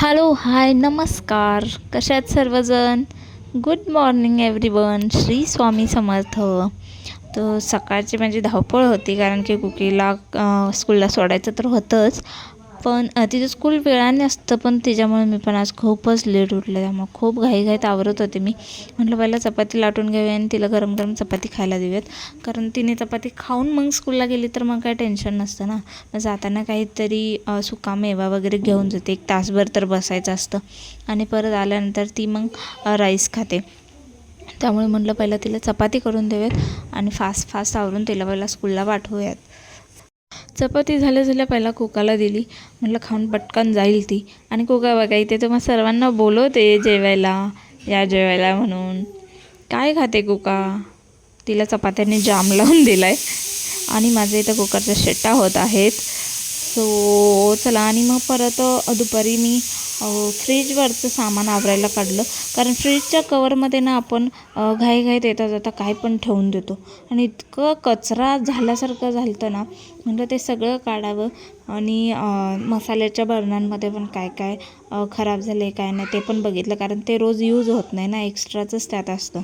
Hello hi नमस्कार. कशा आहेत सर्वजण? Good morning everyone Shri Swami Samarth. तर सकाळची माझी धावपळ होती कारण की कुकीला स्कूलला सोडायचं तर होतंच. पण तिचं स्कूल वेळाने असतं पण तिच्यामुळे मी पण आज खूपच लेट उठले. त्यामुळे खूप घाईघाईत आवरत होते मी. म्हटलं पहिला चपाती लाटून घेऊया आणि तिला गरम गरम चपाती खायला देऊयात. कारण तिने चपाती खाऊन मग स्कूलला गेली तर मग काही टेन्शन नसतं ना. मग जाताना काहीतरी सुकामेवा सुका मेवा वगैरे घेऊन जाते. एक तासभर तर बसायचं असतं. आणि परत आल्यानंतर ती मग राईस खाते. त्यामुळे म्हटलं पहिलं तिला चपाती करून देऊयात आणि फास्ट फास्ट आवरून तिला पहिला स्कूलला पाठवूयात. चपाती झाल्या झाल्या पहिला कोकाला दिली. म्हटलं खाऊन पटकन जाईल ती. आणि कोका बघा इथे तर मग सर्वांना बोलवते जेवायला या जेवायला म्हणून. काय खाते कोका? तिला चपात्याने जाम लावून दिला आहे आणि माझ्या इथं कुकरच्या शेट्टा होत आहेत. सो चला आणि मग परत दुपारी मी फ्रीजवरचं सामान आवरायला काढलं. कारण फ्रीजच्या कवरमध्ये ना आपण अ, घाईघाईत येता जाता काय पण ठेवून देतो. आणि इतकं कचरा झाल्यासारखं झालं होतं ना म्हटलं ते सगळं काढावं आणि मसाल्याच्या बरणांमध्ये पण काय काय खराब झालं आहे काय नाही ते पण बघितलं. कारण ते रोज यूज होत नाही ना एक्स्ट्राचंच त्यात असतं.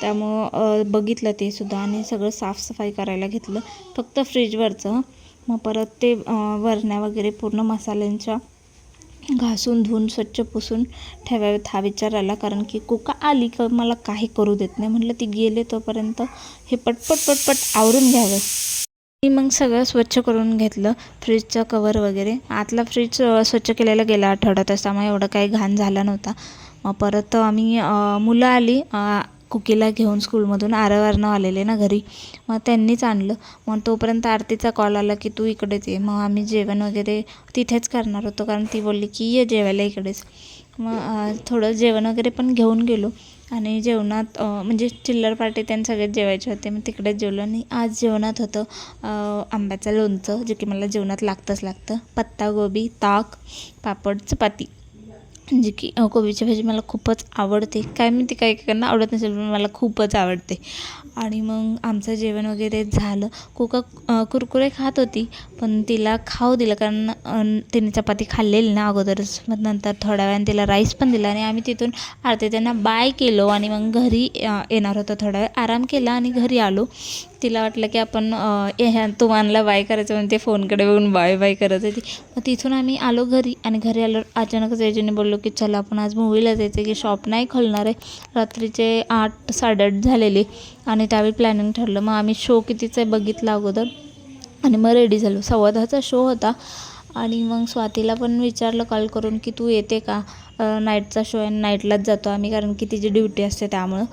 त्यामुळं बघितलं ते सुद्धा आणि सगळं साफसफाई करायला घेतलं. फक्त फ्रीजवरचं मग परत ते वरण्या वगैरे पूर्ण मसाल्यांच्या घासून धुवून स्वच्छ पुसून ठेवावेत हा विचार आला. कारण की कुका आली का मला काही करू देत नाही. म्हटलं ती गेले तोपर्यंत हे पटपट पटपट आवरून घ्यावं. मी मग सगळं स्वच्छ करून घेतलं. फ्रीजचं कवर वगैरे. आतला फ्रीज स्वच्छ केलेला गेला आठवड्यातच त्यामुळे एवढं काही घाण झाला नव्हता. मग परत आम्ही मुलं आली. कुकीला घेऊन स्कूलमधून आरवारनं आलेले ना घरी. मग त्यांनीच आणलं. मग तोपर्यंत आरतीचा कॉल आला की तू इकडेच ये. मग आम्ही जेवण वगैरे तिथेच करणार होतो कारण ती बोलली की ये जेवायला इकडेच. मग थोडं जेवण वगैरे पण घेऊन गेलो. आणि जेवणात म्हणजे चिल्लर पार्टी त्यांनी सगळेच जेवायचे होते. मग तिकडेच जेवलो आणि आज जेवणात होतं आंब्याचं लोणचं जे की मला जेवणात लागतंच लागतं. पत्तागोबी ताक पापड चपाती. जे की कोबीची भाजी मला खूपच आवडते. काय मी ती काही काहींना आवडत नसेल पण मला खूपच आवडते. आणि मग आमचं जेवण वगैरे झालं. कोका कुरकुरे खात होती पण तिला खाऊ दिलं कारण तिने चपाती खाल्लेली ना अगोदरच. मग नंतर थोड्या वेळाने तिला राईस पण दिला आणि आम्ही तिथून आरती त्यांना बाय केलो. आणि मग घरी येणार होतो थोडा वेळ. आराम केला आणि घरी आलो. तिला वाटलं की आपण ए ह्या तुम्हाला बाय करायचं म्हणून ते फोनकडे बघून बाय बाय करत होती. मग तिथून आम्ही आलो घरी आणि घरी आलो अचानकच एजीने बोललो की चला आपण आज मूवीला जायचं की शॉप नाही खोलणार आहे. रात्रीचे आठ साडेआठ झालेले आणि त्यावेळी प्लॅनिंग ठरलं. मग आम्ही शो कितीचं आहे बघितला अगोदर. आणि मग रेडी झालो. सव्वा दहाचा शो होता. आणि मग स्वातीला पण विचारलं कॉल करून की तू येते का? नाईटचा शो आहे नाईटलाच जातो आम्ही कारण की तिची ड्युटी असते त्यामुळं.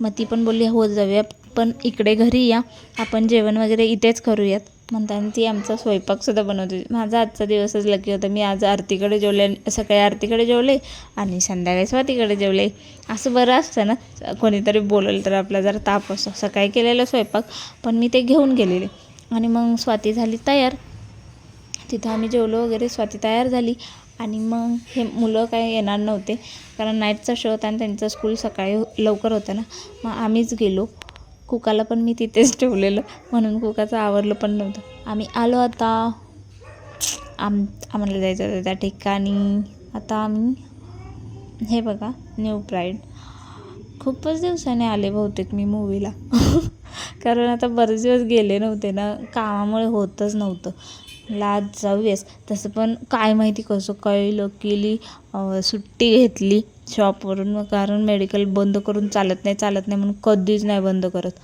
मग ती पण बोलली हो जाऊया. पण इकडे घरी या. आपण जेवण वगैरे इथेच करूयात. म्हणताना ती आमचा स्वयंपाकसुद्धा बनवते माझा आजचा दिवसच लकी होता. मी आज आरतीकडे जेवले सकाळी आरतीकडे जेवले आणि संध्याकाळी स्वातीकडे जेवले. असं बरं असतं ना? कोणीतरी बोलवलं तर आपला जरा ताप असतो. सकाळी केलेला स्वयंपाक पण मी ते घेऊन गेलेले. आणि मग स्वाती झाली तयार. तिथं आम्ही जेवलो वगैरे. स्वाती तयार झाली. आणि मग हे मुलं काय येणार नव्हते. कारण नाईटचा शो होता आणि त्यांचं स्कूल सकाळी लवकर होतं ना. मग आम्हीच गेलो. कुकाला पण मी तिथेच ठेवलेलं. म्हणून कुकाचं आवरलं पण नव्हतं. आम्ही आलो आता. आम आम्हाला जायचं होतं त्या ठिकाणी. आता आम्ही हे बघा न्यू प्राईड खूपच दिवसाने आले बहुतेक मी मूवीला कारण आता बरेच दिवस गेले नव्हते ना. कामामुळे होतच नव्हतं. लाज जाऊयास तसं पण काय माहिती कसं कळलं केली सुट्टी घेतली. शॉपवरून मग कारण मेडिकल बंद करून चालत नाही चालत नाही म्हणून कधीच नाही बंद करत.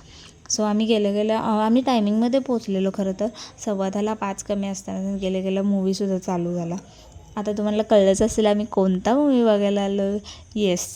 सो आम्ही गेल्या गेल्या आम्ही टायमिंगमध्ये पोचलेलो खरं तर. सव्वा दहाला पाच कमी असताना गेल्या गेल्या मूवीसुद्धा चालू झाला. आता तुम्हाला कळलंच असेल आम्ही कोणता मूवी बघायला आलो? येस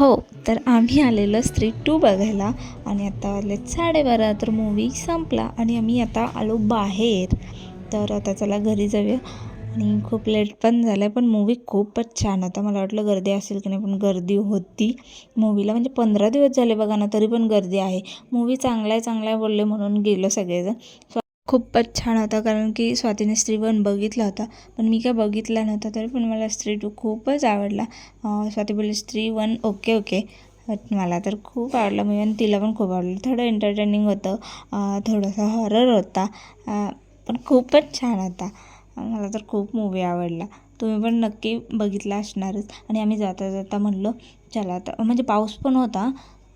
हो तर आम्ही आलेलो स्त्री टू बघायला आणि आता वाजले साडेबारा तर मूवी संपला आणि आम्ही आता आलो बाहेर. तर आता चला घरी जाऊया. आणि खूप लेट पण झालं आहे पण मूवी खूपच छान. होता मला वाटलं गर्दी असेल की नाही पण गर्दी होती. मूवीला म्हणजे पंधरा दिवस झाले बघा ना तरी पण गर्दी आहे. मूवी चांगला आहे चांगला आहे बोलले म्हणून गेलो सगळेजण. खूपच छान होता कारण की स्वातीने स्त्री वन बघितला होता. पण मी काय बघितला नव्हता तरी पण मला स्त्री टू खूपच आवडला. स्वाती बोलली स्त्री वन ओके ओके. बट मला तर खूप आवडला मी आणि तिला पण खूप आवडलं. थोडं एंटरटेनिंग होतं थोडंसं थोडासा हॉरर होता पण खूपच छान होता. मला तर खूप मूवी आवडला. तुम्ही पण नक्की बघितला असणारच. आणि आम्ही जाता जाता म्हणलो चला आता म्हणजे पाऊस पण होता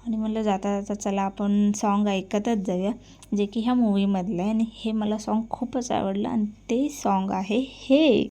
आणि म्हणलं जाता जाता चला आपण सॉन्ग ऐकतच जाऊया जे की ह्या मूवीमधलं आहे. आणि हे मला सॉन्ग खूपच आवडलं आणि ते सॉन्ग आहे हे.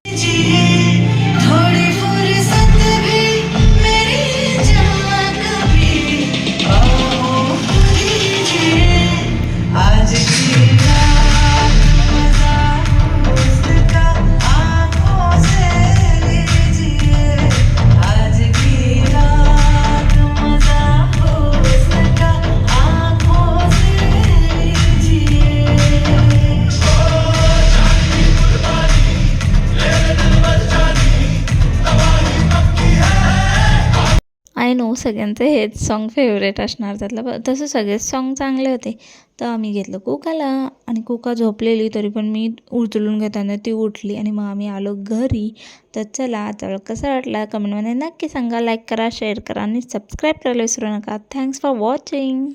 सगळ्यांचं हेच सॉन्ग फेवरेट असणार. त्यातलं तसं सगळेच सॉन्ग चांगले होते. तर आम्ही घेतलं कुकाला आणि कुका झोपलेली तरी पण मी उचलून घेताना ती उठली आणि मग आम्ही आलो घरी. तर चला तर कसा वाटला कमेंटमध्ये नक्की सांगा लाईक करा शेअर करा आणि सबस्क्राईब करायला विसरू नका. Thanks for watching